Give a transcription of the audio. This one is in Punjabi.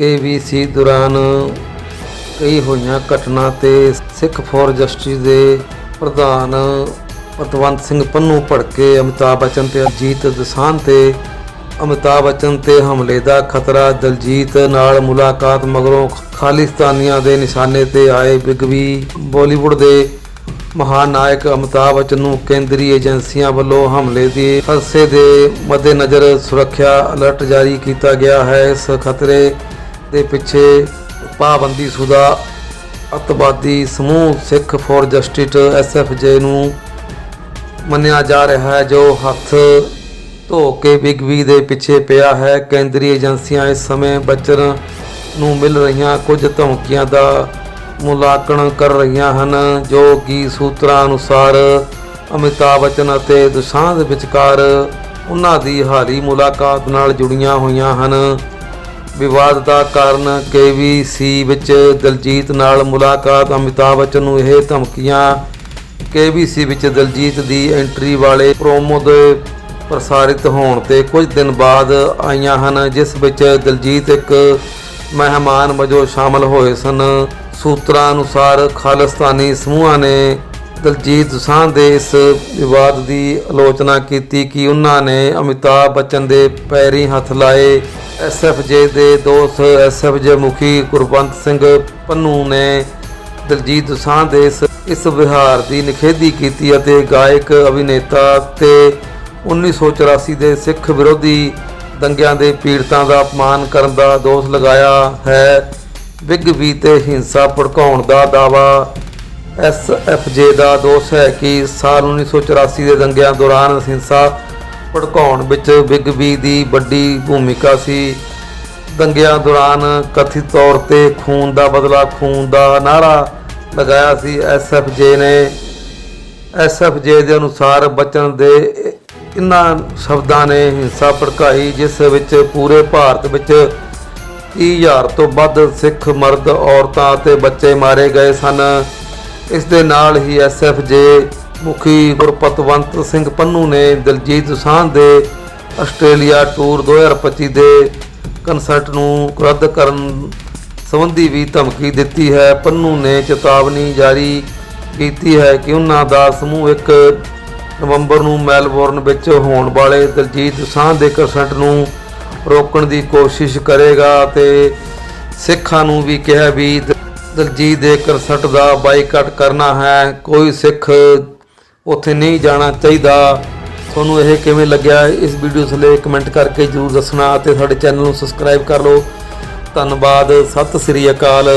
ਕੇਵੀਸੀ ਦੌਰਾਨ ਕਈ ਹੋਈਆਂ ਘਟਨਾ ਤੇ ਸਿੱਖ ਫੋਰ ਜਸਟਿਸ ਦੇ ਪ੍ਰਧਾਨ ਪਤਵੰਤ ਸਿੰਘ ਪੰਨੂ ਭੜਕੇ ਅਮਿਤਾਭ ਬੱਚਨ ਤੇ ਅਜੀਤ ਦਸਾਨ ਤੇ ਅਮਿਤਾਭ ਬੱਚਨ ਤੇ ਹਮਲੇ ਦਾ ਖਤਰਾ, ਦਲਜੀਤ ਨਾਲ ਮੁਲਾਕਾਤ ਮਗਰੋਂ ਖਾਲਿਸਤਾਨੀਆਂ ਦੇ ਨਿਸ਼ਾਨੇ ਤੇ ਆਏ ਬਿਗਵੀ ਬਾਲੀਵੁੱਡ ਦੇ ਮਹਾਨ ਨਾਇਕ ਅਮਿਤਾਭ ਬੱਚਨ ਨੂੰ ਕੇਂਦਰੀ ਏਜੰਸੀਆਂ ਵੱਲੋਂ ਹਮਲੇ ਦੀ ਖਦਸ਼ੇ ਦੇ ਮੱਦੇਨਜ਼ਰ ਸੁਰੱਖਿਆ ਅਲਰਟ ਜਾਰੀ ਕੀਤਾ ਗਿਆ ਹੈ। ਇਸ ਖਤਰੇ ਦੇ ਪਿੱਛੇ ਪਾਬੰਦੀਸ਼ੁਦਾ ਅੱਤਵਾਦੀ ਸਮੂਹ ਸਿੱਖ ਫੋਰ ਜਸਟਿਸ ਐਸਐਫਜੇ ਨੂੰ ਮੰਨਿਆ ਜਾ ਰਿਹਾ ਹੈ, ਜੋ ਹੱਥ ਧੋ ਕੇ ਬਿਗ ਵੀ ਦੇ ਪਿੱਛੇ ਪਿਆ ਹੈ। ਕੇਂਦਰੀ ਏਜੰਸੀਆਂ ਇਸ ਸਮੇਂ ਬੱਚਨ ਨੂੰ ਮਿਲ ਰਹੀਆਂ ਕੁਝ ਧਮਕੀਆਂ ਦਾ ਮੁਲਾਂਕਣ ਕਰ ਰਹੀਆਂ ਹਨ, ਜੋ ਕਿ ਸੂਤਰਾਂ ਅਨੁਸਾਰ ਅਮਿਤਾਭ ਬੱਚਨ ਅਤੇ ਦੁਸ਼ਾਂਤ ਵਿਚਕਾਰ ਉਹਨਾਂ ਦੀ ਹਾਲੀ ਮੁਲਾਕਾਤ ਨਾਲ ਜੁੜੀਆਂ ਹੋਈਆਂ ਹਨ। ਵਿਵਾਦ ਦਾ ਕਾਰਨ ਕੇਵੀਸੀ ਵਿੱਚ ਦਲਜੀਤ ਨਾਲ ਮੁਲਾਕਾਤ। ਅਮਿਤਾਭ ਬੱਚਨ ਨੂੰ ਇਹ ਧਮਕੀਆਂ ਕੇਬੀਸੀ ਵਿੱਚ ਦਲਜੀਤ ਦੀ ਐਂਟਰੀ ਵਾਲੇ ਪ੍ਰੋਮੋ ਦੇ ਪ੍ਰਸਾਰਿਤ ਹੋਣ ਤੇ ਕੁਝ ਦਿਨ ਬਾਅਦ ਆਈਆਂ ਹਨ, ਜਿਸ ਵਿੱਚ ਦਲਜੀਤ ਇੱਕ ਮਹਿਮਾਨ ਵਜੋਂ ਸ਼ਾਮਲ ਹੋਏ ਸਨ। ਸੂਤਰਾਂ ਅਨੁਸਾਰ ਖਾਲਿਸਤਾਨੀ ਸਮੂਹਾਂ ਨੇ ਦਲਜੀਤ ਦੋਸਾਂਝ ਦੇ ਇਸ ਵਿਵਾਦ ਦੀ ਆਲੋਚਨਾ ਕੀਤੀ ਕਿ ਉਹਨਾਂ ਨੇ ਅਮਿਤਾਭ ਬੱਚਨ ਦੇ ਪੈਰੀ ਹੱਥ ਲਾਏ। ਐਸਐਫਜੇ ਦੇ ਦੋਸਤ ਐਸਐਫਜੇ ਮੁਖੀ ਗੁਰਬੰਤ ਸਿੰਘ ਪੰਨੂ ਨੇ ਦਲਜੀਤ ਦੋਸਾਂਝ ਦੇ ਇਸ ਇਸ ਵਿਹਾਰ ਦੀ ਨਿਖੇਧੀ ਕੀਤੀ ਅਤੇ ਗਾਇਕ, ਅਭਿਨੇਤਾ ਤੇ 1984 ਦੇ ਸਿੱਖ ਵਿਰੋਧੀ ਦੰਗਿਆਂ ਦੇ ਪੀੜਤਾਂ ਦਾ ਅਪਮਾਨ ਕਰਨ ਦਾ ਦੋਸ਼ ਲਗਾਇਆ ਹੈ। ਬਿਗ ਵੀ ਤੇ ਹਿੰਸਾ ਭੜਕਾਉਣ ਦਾ ਦਾਵਾ ਐਸਐਫਜੇ ਦਾ ਦੋਸ਼ ਹੈ ਕਿ ਸਾਲ 1984 ਦੇ ਦੰਗਿਆਂ ਦੌਰਾਨ ਹਿੰਸਾ ਭੜਕਾਉਣ ਵਿੱਚ ਬਿਗ ਬੀ ਦੀ ਵੱਡੀ ਭੂਮਿਕਾ ਸੀ। ਦੰਗਿਆਂ ਦੌਰਾਨ ਕਥਿਤ ਤੌਰ ਤੇ ਖੂਨ ਦਾ ਬਦਲਾ, ਖੂਨ ਦਾ ਨਾਰਾ ਲਗਾਇਆ ਸੀ। ਐਸਐਫਜੇ ਨੇ ਐਸਐਫਜੇ ਦੇ ਅਨੁਸਾਰ ਬਚਨ ਦੇ ਇਨ੍ਹਾਂ ਸ਼ਬਦਾਂ ਨੇ ਹਿੰਸਾ ਭੜਕਾਈ, ਜਿਸ ਵਿੱਚ ਪੂਰੇ ਭਾਰਤ ਵਿੱਚ 30000 ਤੋਂ ਵੱਧ ਸਿੱਖ ਮਰਦ, ਔਰਤਾਂ ਅਤੇ ਬੱਚੇ ਮਾਰੇ ਗਏ ਸਨ। ਇਸ ਦੇ ਨਾਲ ਹੀ ਐਸਐਫਜੇ ਮੁਖੀ ਗੁਰਪਤਵੰਤ ਸਿੰਘ ਪੰਨੂ ਨੇ ਦਲਜੀਤ ਦੋਸਾਂਝ ਦੇ ਆਸਟ੍ਰੇਲੀਆ ਟੂਰ 2025 ਦੇ ਕਨਸਰਟ ਨੂੰ ਰੱਦ ਕਰਨ ਸੰਬੰਧੀ ਵੀ ਧਮਕੀ ਦਿੱਤੀ ਹੈ। ਪੰਨੂ ਨੇ ਚੇਤਾਵਨੀ ਜਾਰੀ ਕੀਤੀ ਹੈ ਕਿ ਉਹਨਾਂ ਦਾ ਸਮੂਹ 1 ਨਵੰਬਰ ਨੂੰ ਮੈਲਬੌਰਨ ਵਿੱਚ ਹੋਣ ਵਾਲੇ ਦਲਜੀਤ ਦੋਸਾਂਝ ਦੇ ਕਨਸਰਟ ਨੂੰ ਰੋਕਣ ਦੀ ਕੋਸ਼ਿਸ਼ ਕਰੇਗਾ ਤੇ ਸਿੱਖਾਂ ਨੂੰ ਵੀ ਕਿਹਾ ਵੀ ਦਲਜੀਤ ਦੇ ਕਨਸਰਟ ਦਾ ਬਾਈਕਾਟ ਕਰਨਾ ਹੈ। ਕੋਈ ਸਿੱਖ ਉੱਥੇ ਨਹੀਂ ਜਾਣਾ ਚਾਹੀਦਾ। ਤੁਹਾਨੂੰ ਇਹ ਕਿਵੇਂ ਲੱਗਿਆ? ਇਸ ਵੀਡੀਓ ਥੱਲੇ ਕਮੈਂਟ ਕਰਕੇ ਜਰੂਰ ਦੱਸਣਾ ਅਤੇ ਸਾਡੇ ਚੈਨਲ ਨੂੰ ਸਬਸਕ੍ਰਾਈਬ ਕਰ ਲਓ। ਧੰਨਵਾਦ, ਸਤਿ ਸ੍ਰੀ ਅਕਾਲ।